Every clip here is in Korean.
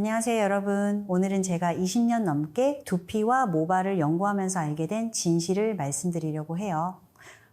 안녕하세요, 여러분. 오늘은 제가 20년 넘게 두피와 모발을 연구하면서 알게 된 진실을 말씀드리려고 해요.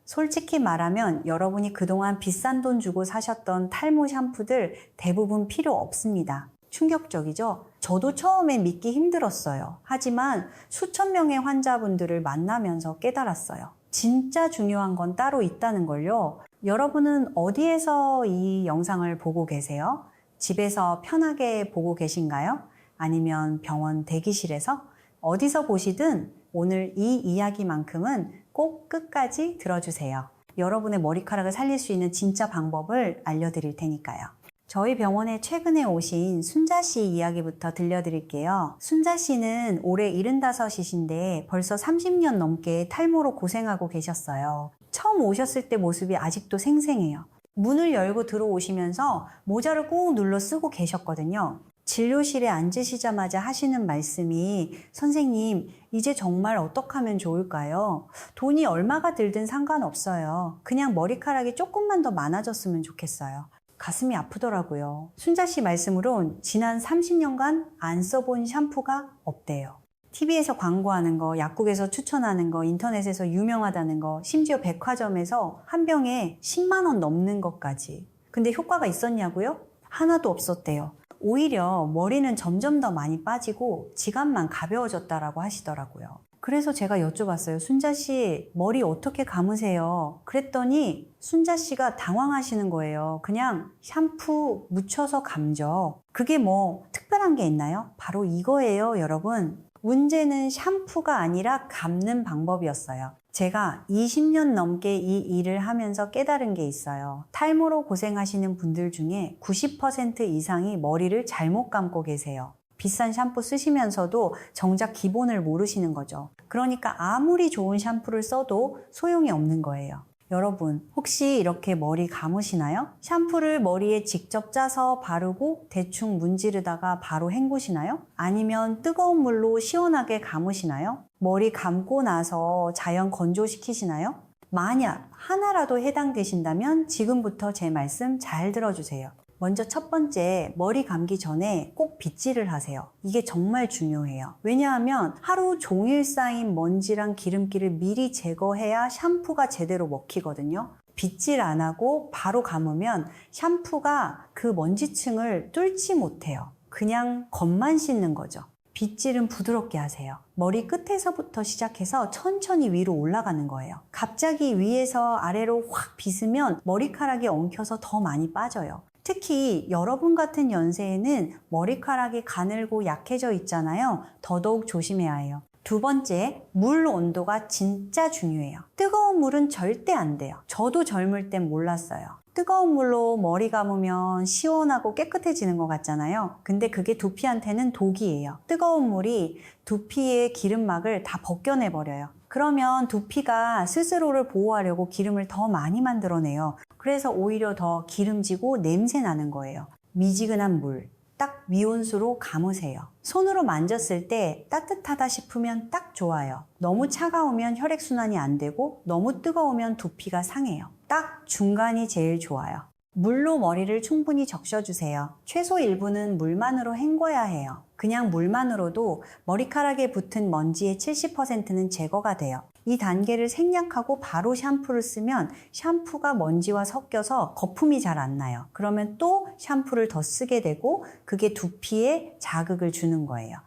솔직히 말하면 여러분이 그동안 비싼 돈 주고 사셨던 탈모 샴푸들 대부분 필요 없습니다. 충격적이죠? 저도 처음에 믿기 힘들었어요. 하지만 수천 명의 환자분들을 만나면서 깨달았어요. 진짜 중요한 건 따로 있다는 걸요. 여러분은 어디에서 이 영상을 보고 계세요? 집에서 편하게 보고 계신가요? 아니면 병원 대기실에서? 어디서 보시든 오늘 이 이야기만큼은 꼭 끝까지 들어주세요. 여러분의 머리카락을 살릴 수 있는 진짜 방법을 알려드릴 테니까요. 저희 병원에 최근에 오신 순자 씨 이야기부터 들려드릴게요. 순자 씨는 올해 75이신데 벌써 30년 넘게 탈모로 고생하고 계셨어요. 처음 오셨을 때 모습이 아직도 생생해요. 문을 열고 들어오시면서 모자를 꾹 눌러 쓰고 계셨거든요. 진료실에 앉으시자마자 하시는 말씀이 선생님, 이제 정말 어떻게 하면 좋을까요? 돈이 얼마가 들든 상관없어요. 그냥 머리카락이 조금만 더 많아졌으면 좋겠어요. 가슴이 아프더라고요. 순자 씨 말씀으론 지난 30년간 안 써본 샴푸가 없대요. TV에서 광고하는 거, 약국에서 추천하는 거, 인터넷에서 유명하다는 거, 심지어 백화점에서 한 병에 10만원 넘는 것까지. 근데 효과가 있었냐고요? 하나도 없었대요. 오히려 머리는 점점 더 많이 빠지고 지갑만 가벼워졌다라고 하시더라고요. 그래서 제가 여쭤봤어요. 순자 씨, 머리 어떻게 감으세요? 그랬더니 순자 씨가 당황하시는 거예요. 그냥 샴푸 묻혀서 감죠. 그게 뭐 특별한 게 있나요? 바로 이거예요, 여러분. 문제는 샴푸가 아니라 감는 방법이었어요. 제가 20년 넘게 이 일을 하면서 깨달은 게 있어요. 탈모로 고생하시는 분들 중에 90% 이상이 머리를 잘못 감고 계세요. 비싼 샴푸 쓰시면서도 정작 기본을 모르시는 거죠. 그러니까 아무리 좋은 샴푸를 써도 소용이 없는 거예요. 여러분, 혹시 이렇게 머리 감으시나요? 샴푸를 머리에 직접 짜서 바르고 대충 문지르다가 바로 헹구시나요? 아니면 뜨거운 물로 시원하게 감으시나요? 머리 감고 나서 자연 건조시키시나요? 만약 하나라도 해당되신다면 지금부터 제 말씀 잘 들어주세요. 먼저 첫 번째, 머리 감기 전에 꼭 빗질을 하세요. 이게 정말 중요해요. 왜냐하면 하루 종일 쌓인 먼지랑 기름기를 미리 제거해야 샴푸가 제대로 먹히거든요. 빗질 안 하고 바로 감으면 샴푸가 그 먼지층을 뚫지 못해요. 그냥 겉만 씻는 거죠. 빗질은 부드럽게 하세요. 머리 끝에서부터 시작해서 천천히 위로 올라가는 거예요. 갑자기 위에서 아래로 확 빗으면 머리카락이 엉켜서 더 많이 빠져요. 특히 여러분 같은 연세에는 머리카락이 가늘고 약해져 있잖아요. 더더욱 조심해야 해요. 두 번째, 물 온도가 진짜 중요해요. 뜨거운 물은 절대 안 돼요. 저도 젊을 땐 몰랐어요. 뜨거운 물로 머리 감으면 시원하고 깨끗해지는 것 같잖아요. 근데 그게 두피한테는 독이에요. 뜨거운 물이 두피의 기름막을 다 벗겨내버려요. 그러면 두피가 스스로를 보호하려고 기름을 더 많이 만들어내요. 그래서 오히려 더 기름지고 냄새 나는 거예요. 미지근한 물, 딱 미온수로 감으세요. 손으로 만졌을 때 따뜻하다 싶으면 딱 좋아요. 너무 차가우면 혈액순환이 안 되고 너무 뜨거우면 두피가 상해요. 딱 중간이 제일 좋아요. 물로 머리를 충분히 적셔주세요. 최소 1분은 물만으로 헹궈야 해요. 그냥 물만으로도 머리카락에 붙은 먼지의 70%는 제거가 돼요. 이 단계를 생략하고 바로 샴푸를 쓰면 샴푸가 먼지와 섞여서 거품이 잘 안 나요. 그러면 또 샴푸를 더 쓰게 되고 그게 두피에 자극을 주는 거예요.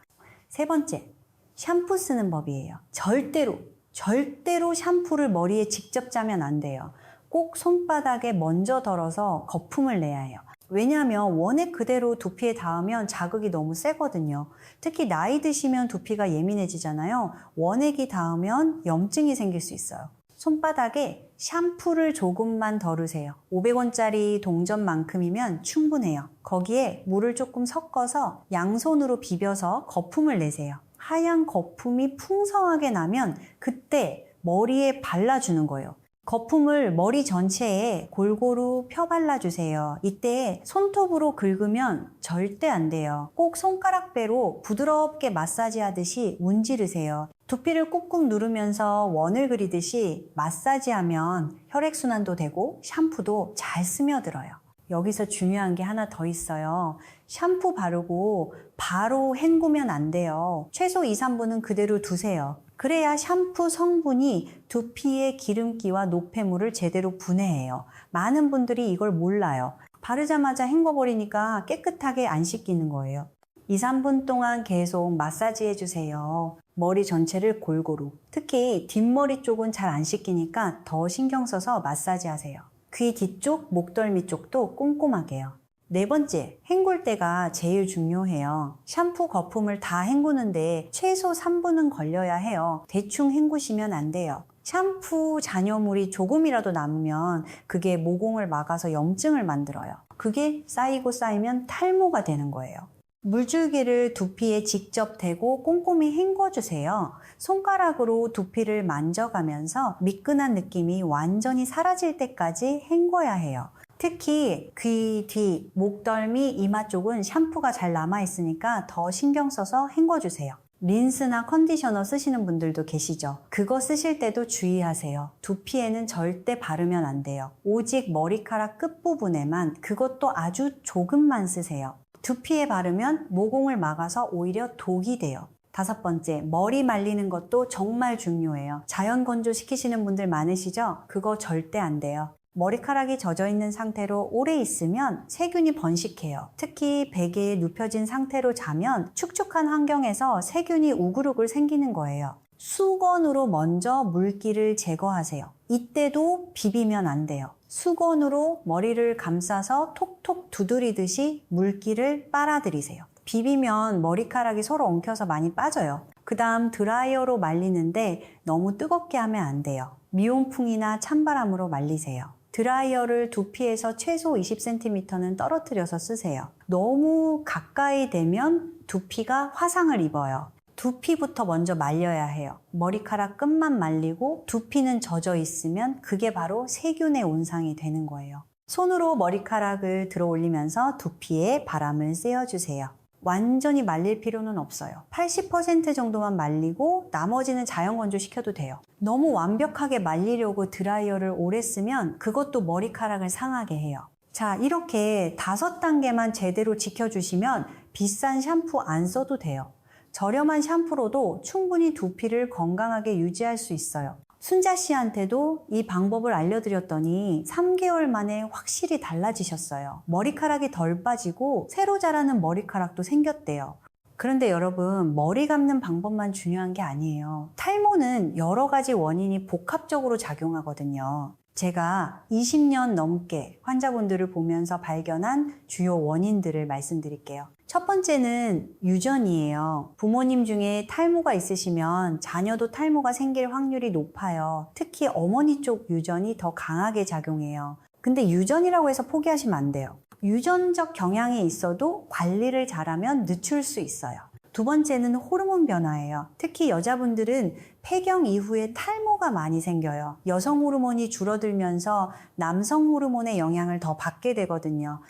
세 번째, 샴푸 쓰는 법이에요. 절대로, 절대로 샴푸를 머리에 직접 짜면 안 돼요. 꼭 손바닥에 먼저 덜어서 거품을 내야 해요. 왜냐하면 원액 그대로 두피에 닿으면 자극이 너무 세거든요. 특히 나이 드시면 두피가 예민해지잖아요. 원액이 닿으면 염증이 생길 수 있어요. 손바닥에 샴푸를 조금만 덜으세요. 500원짜리 동전만큼이면 충분해요. 거기에 물을 조금 섞어서 양손으로 비벼서 거품을 내세요. 하얀 거품이 풍성하게 나면 그때 머리에 발라주는 거예요. 거품을 머리 전체에 골고루 펴 발라 주세요. 이때 손톱으로 긁으면 절대 안 돼요. 꼭 손가락배로 부드럽게 마사지 하듯이 문지르세요. 두피를 꾹꾹 누르면서 원을 그리듯이 마사지하면 혈액순환도 되고 샴푸도 잘 스며들어요. 여기서 중요한 게 하나 더 있어요. 샴푸 바르고 바로 헹구면 안 돼요. 최소 2, 3분은 그대로 두세요. 그래야 샴푸 성분이 두피의 기름기와 노폐물을 제대로 분해해요. 많은 분들이 이걸 몰라요. 바르자마자 헹궈버리니까 깨끗하게 안 씻기는 거예요. 2, 3분 동안 계속 마사지 해주세요. 머리 전체를 골고루. 특히 뒷머리 쪽은 잘 안 씻기니까 더 신경 써서 마사지 하세요. 귀 뒤쪽, 목덜미 쪽도 꼼꼼하게요. 네 번째, 헹굴 때가 제일 중요해요. 샴푸 거품을 다 헹구는데 최소 3분은 걸려야 해요. 대충 헹구시면 안 돼요. 샴푸 잔여물이 조금이라도 남으면 그게 모공을 막아서 염증을 만들어요. 그게 쌓이고 쌓이면 탈모가 되는 거예요. 물줄기를 두피에 직접 대고 꼼꼼히 헹궈주세요. 손가락으로 두피를 만져가면서 미끈한 느낌이 완전히 사라질 때까지 헹궈야 해요. 특히 귀 뒤, 목덜미, 이마 쪽은 샴푸가 잘 남아있으니까 더 신경 써서 헹궈주세요. 린스나 컨디셔너 쓰시는 분들도 계시죠? 그거 쓰실 때도 주의하세요. 두피에는 절대 바르면 안 돼요. 오직 머리카락 끝부분에만 그것도 아주 조금만 쓰세요. 두피에 바르면 모공을 막아서 오히려 독이 돼요. 다섯 번째, 머리 말리는 것도 정말 중요해요. 자연 건조 시키시는 분들 많으시죠? 그거 절대 안 돼요. 머리카락이 젖어 있는 상태로 오래 있으면 세균이 번식해요. 특히 베개에 눕혀진 상태로 자면 축축한 환경에서 세균이 우글우글 생기는 거예요. 수건으로 먼저 물기를 제거하세요. 이때도 비비면 안 돼요. 수건으로 머리를 감싸서 톡톡 두드리듯이 물기를 빨아들이세요. 비비면 머리카락이 서로 엉켜서 많이 빠져요. 그 다음 드라이어로 말리는데 너무 뜨겁게 하면 안 돼요. 미온풍이나 찬바람으로 말리세요. 드라이어를 두피에서 최소 20cm는 떨어뜨려서 쓰세요. 너무 가까이 되면 두피가 화상을 입어요. 두피부터 먼저 말려야 해요. 머리카락 끝만 말리고 두피는 젖어 있으면 그게 바로 세균의 온상이 되는 거예요. 손으로 머리카락을 들어 올리면서 두피에 바람을 쐬어주세요. 완전히 말릴 필요는 없어요. 80% 정도만 말리고 나머지는 자연 건조 시켜도 돼요. 너무 완벽하게 말리려고 드라이어를 오래 쓰면 그것도 머리카락을 상하게 해요. 자, 이렇게 다섯 단계만 제대로 지켜주시면 비싼 샴푸 안 써도 돼요. 저렴한 샴푸로도 충분히 두피를 건강하게 유지할 수 있어요. 순자 씨한테도 이 방법을 알려드렸더니 3개월 만에 확실히 달라지셨어요. 머리카락이 덜 빠지고 새로 자라는 머리카락도 생겼대요. 그런데 여러분, 머리 감는 방법만 중요한 게 아니에요. 탈모는 여러 가지 원인이 복합적으로 작용하거든요. 제가 20년 넘게 환자분들을 보면서 발견한 주요 원인들을 말씀드릴게요. 첫 번째는 유전이에요. 부모님 중에 탈모가 있으시면 자녀도 탈모가 생길 확률이 높아요. 특히 어머니 쪽 유전이 더 강하게 작용해요. 근데 유전이라고 해서 포기하시면 안 돼요. 유전적 경향이 있어도 관리를 잘하면 늦출 수 있어요. 두 번째는 호르몬 변화예요. 특히 여자분들은 폐경 이후에 탈모가 많이 생겨요. 여성 호르몬이 줄어들면서 남성 호르몬의 영향을 더 받게 되거든요.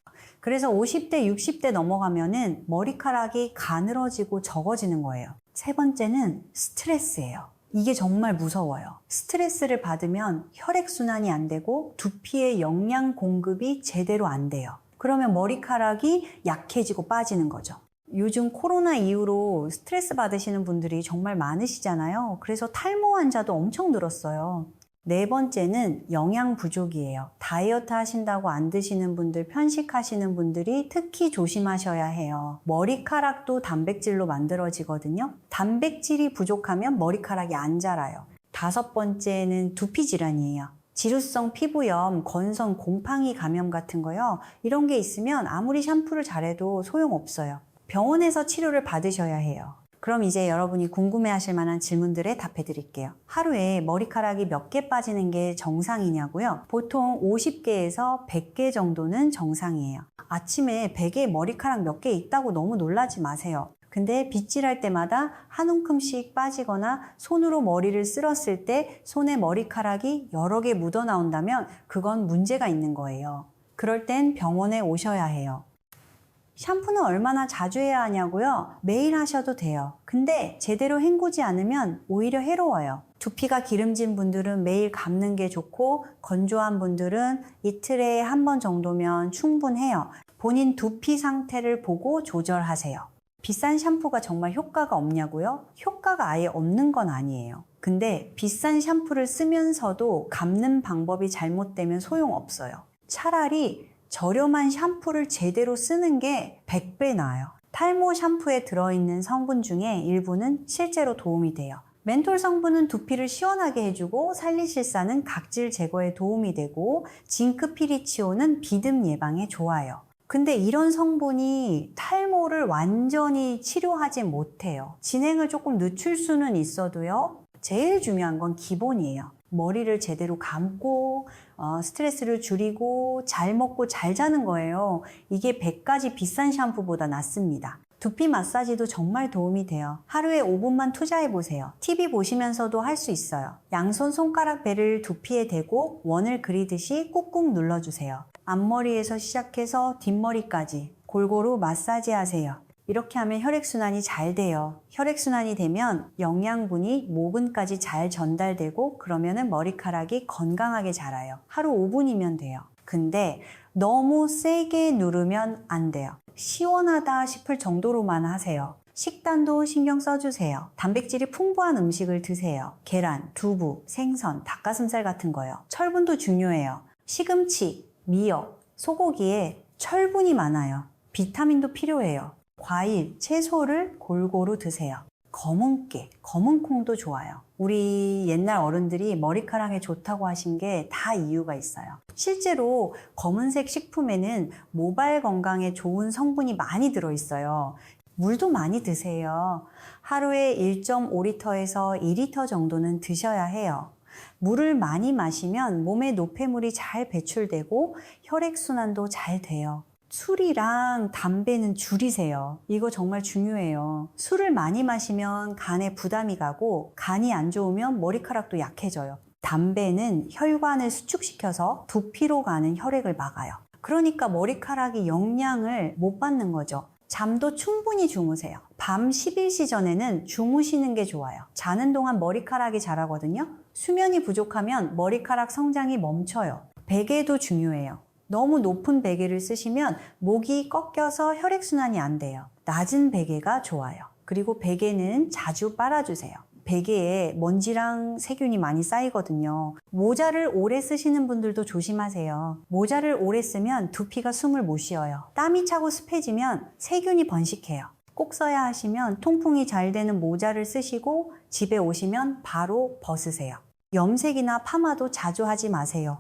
그래서 50대, 60대 넘어가면은 머리카락이 가늘어지고 적어지는 거예요. 세 번째는 스트레스예요. 이게 정말 무서워요. 스트레스를 받으면 혈액순환이 안 되고 두피의 영양 공급이 제대로 안 돼요. 그러면 머리카락이 약해지고 빠지는 거죠. 요즘 코로나 이후로 스트레스 받으시는 분들이 정말 많으시잖아요. 그래서 탈모 환자도 엄청 늘었어요. 네 번째는 영양 부족이에요. 다이어트 하신다고 안 드시는 분들, 편식하시는 분들이 특히 조심하셔야 해요. 머리카락도 단백질로 만들어지거든요. 단백질이 부족하면 머리카락이 안 자라요. 다섯 번째는 두피 질환이에요. 지루성 피부염, 건성, 곰팡이 감염 같은 거요. 이런 게 있으면 아무리 샴푸를 잘해도 소용없어요. 병원에서 치료를 받으셔야 해요. 그럼 이제 여러분이 궁금해 하실 만한 질문들에 답해 드릴게요. 하루에 머리카락이 몇 개 빠지는 게 정상이냐고요? 보통 50개에서 100개 정도는 정상이에요. 아침에 베개에 머리카락 몇 개 있다고 너무 놀라지 마세요. 근데 빗질할 때마다 한 움큼씩 빠지거나 손으로 머리를 쓸었을 때 손에 머리카락이 여러 개 묻어 나온다면 그건 문제가 있는 거예요. 그럴 땐 병원에 오셔야 해요. 샴푸는 얼마나 자주 해야 하냐고요? 매일 하셔도 돼요. 근데 제대로 헹구지 않으면 오히려 해로워요. 두피가 기름진 분들은 매일 감는 게 좋고 건조한 분들은 이틀에 한 번 정도면 충분해요. 본인 두피 상태를 보고 조절하세요. 비싼 샴푸가 정말 효과가 없냐고요? 효과가 아예 없는 건 아니에요. 근데 비싼 샴푸를 쓰면서도 감는 방법이 잘못되면 소용없어요. 차라리 저렴한 샴푸를 제대로 쓰는 게 100배 나아요. 탈모 샴푸에 들어있는 성분 중에 일부는 실제로 도움이 돼요. 멘톨 성분은 두피를 시원하게 해주고 살리실사는 각질 제거에 도움이 되고 징크 피리치오는 비듬 예방에 좋아요. 근데 이런 성분이 탈모를 완전히 치료하지 못해요. 진행을 조금 늦출 수는 있어도요. 제일 중요한 건 기본이에요. 머리를 제대로 감고 어, 스트레스를 줄이고 잘 먹고 잘 자는 거예요. 이게 100가지 비싼 샴푸보다 낫습니다. 두피 마사지도 정말 도움이 돼요. 하루에 5분만 투자해 보세요. TV 보시면서도 할 수 있어요. 양손 손가락 배를 두피에 대고 원을 그리듯이 꾹꾹 눌러주세요. 앞머리에서 시작해서 뒷머리까지 골고루 마사지 하세요. 이렇게 하면 혈액순환이 잘 돼요. 혈액순환이 되면 영양분이 모근까지 잘 전달되고 그러면은 머리카락이 건강하게 자라요. 하루 5분이면 돼요. 근데 너무 세게 누르면 안 돼요. 시원하다 싶을 정도로만 하세요. 식단도 신경 써주세요. 단백질이 풍부한 음식을 드세요. 계란, 두부, 생선, 닭가슴살 같은 거요. 철분도 중요해요. 시금치, 미역, 소고기에 철분이 많아요. 비타민도 필요해요. 과일, 채소를 골고루 드세요. 검은 깨, 검은 콩도 좋아요. 우리 옛날 어른들이 머리카락에 좋다고 하신 게 다 이유가 있어요. 실제로 검은색 식품에는 모발 건강에 좋은 성분이 많이 들어있어요. 물도 많이 드세요. 하루에 1.5리터에서 2리터 정도는 드셔야 해요. 물을 많이 마시면 몸에 노폐물이 잘 배출되고 혈액순환도 잘 돼요. 술이랑 담배는 줄이세요. 이거 정말 중요해요. 술을 많이 마시면 간에 부담이 가고 간이 안 좋으면 머리카락도 약해져요. 담배는 혈관을 수축시켜서 두피로 가는 혈액을 막아요. 그러니까 머리카락이 영양을 못 받는 거죠. 잠도 충분히 주무세요. 밤 11시 전에는 주무시는 게 좋아요. 자는 동안 머리카락이 자라거든요. 수면이 부족하면 머리카락 성장이 멈춰요. 베개도 중요해요. 너무 높은 베개를 쓰시면 목이 꺾여서 혈액순환이 안 돼요. 낮은 베개가 좋아요. 그리고 베개는 자주 빨아주세요. 베개에 먼지랑 세균이 많이 쌓이거든요. 모자를 오래 쓰시는 분들도 조심하세요. 모자를 오래 쓰면 두피가 숨을 못 쉬어요. 땀이 차고 습해지면 세균이 번식해요. 꼭 써야 하시면 통풍이 잘 되는 모자를 쓰시고 집에 오시면 바로 벗으세요. 염색이나 파마도 자주 하지 마세요.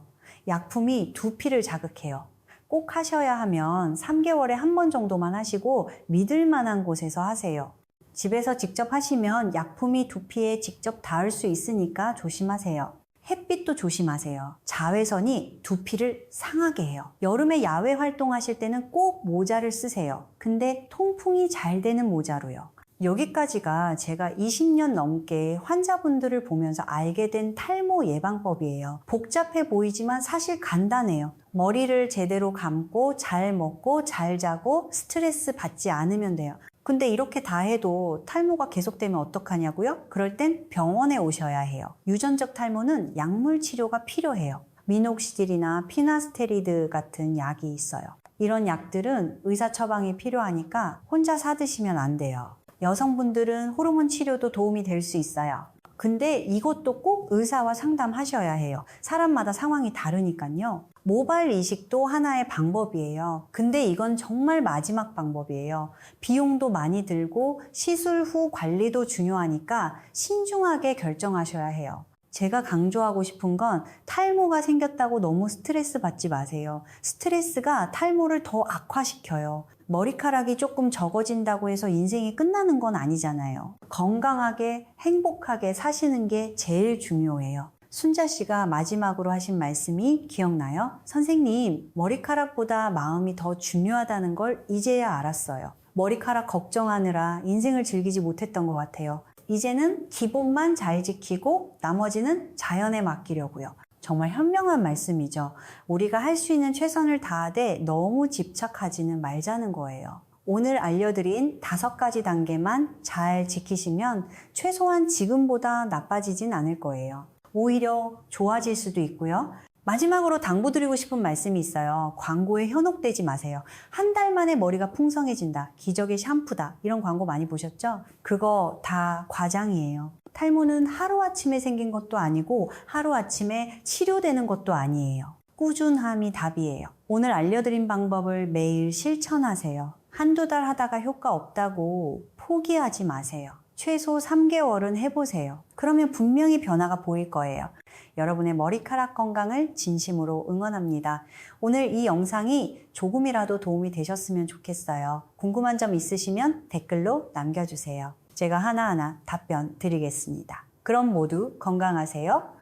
약품이 두피를 자극해요. 꼭 하셔야 하면 3개월에 한 번 정도만 하시고 믿을 만한 곳에서 하세요. 집에서 직접 하시면 약품이 두피에 직접 닿을 수 있으니까 조심하세요. 햇빛도 조심하세요. 자외선이 두피를 상하게 해요. 여름에 야외 활동하실 때는 꼭 모자를 쓰세요. 근데 통풍이 잘 되는 모자로요. 여기까지가 제가 20년 넘게 환자분들을 보면서 알게 된 탈모 예방법이에요. 복잡해 보이지만 사실 간단해요. 머리를 제대로 감고 잘 먹고 잘 자고 스트레스 받지 않으면 돼요. 근데 이렇게 다 해도 탈모가 계속되면 어떡하냐고요? 그럴 땐 병원에 오셔야 해요. 유전적 탈모는 약물 치료가 필요해요. 미녹시딜이나 피나스테리드 같은 약이 있어요. 이런 약들은 의사 처방이 필요하니까 혼자 사드시면 안 돼요. 여성분들은 호르몬 치료도 도움이 될 수 있어요. 근데 이것도 꼭 의사와 상담하셔야 해요. 사람마다 상황이 다르니까요. 모발 이식도 하나의 방법이에요. 근데 이건 정말 마지막 방법이에요. 비용도 많이 들고 시술 후 관리도 중요하니까 신중하게 결정하셔야 해요. 제가 강조하고 싶은 건 탈모가 생겼다고 너무 스트레스 받지 마세요. 스트레스가 탈모를 더 악화시켜요. 머리카락이 조금 적어진다고 해서 인생이 끝나는 건 아니잖아요. 건강하게 행복하게 사시는 게 제일 중요해요. 순자 씨가 마지막으로 하신 말씀이 기억나요? 선생님, 머리카락보다 마음이 더 중요하다는 걸 이제야 알았어요. 머리카락 걱정하느라 인생을 즐기지 못했던 것 같아요. 이제는 기본만 잘 지키고 나머지는 자연에 맡기려고요. 정말 현명한 말씀이죠. 우리가 할 수 있는 최선을 다하되 너무 집착하지는 말자는 거예요. 오늘 알려드린 다섯 가지 단계만 잘 지키시면 최소한 지금보다 나빠지진 않을 거예요. 오히려 좋아질 수도 있고요. 마지막으로 당부드리고 싶은 말씀이 있어요. 광고에 현혹되지 마세요. 한 달 만에 머리가 풍성해진다. 기적의 샴푸다. 이런 광고 많이 보셨죠? 그거 다 과장이에요. 탈모는 하루아침에 생긴 것도 아니고 하루아침에 치료되는 것도 아니에요. 꾸준함이 답이에요. 오늘 알려드린 방법을 매일 실천하세요. 한두 달 하다가 효과 없다고 포기하지 마세요. 최소 3개월은 해보세요. 그러면 분명히 변화가 보일 거예요. 여러분의 머리카락 건강을 진심으로 응원합니다. 오늘 이 영상이 조금이라도 도움이 되셨으면 좋겠어요. 궁금한 점 있으시면 댓글로 남겨주세요. 제가 하나하나 답변 드리겠습니다. 그럼 모두 건강하세요.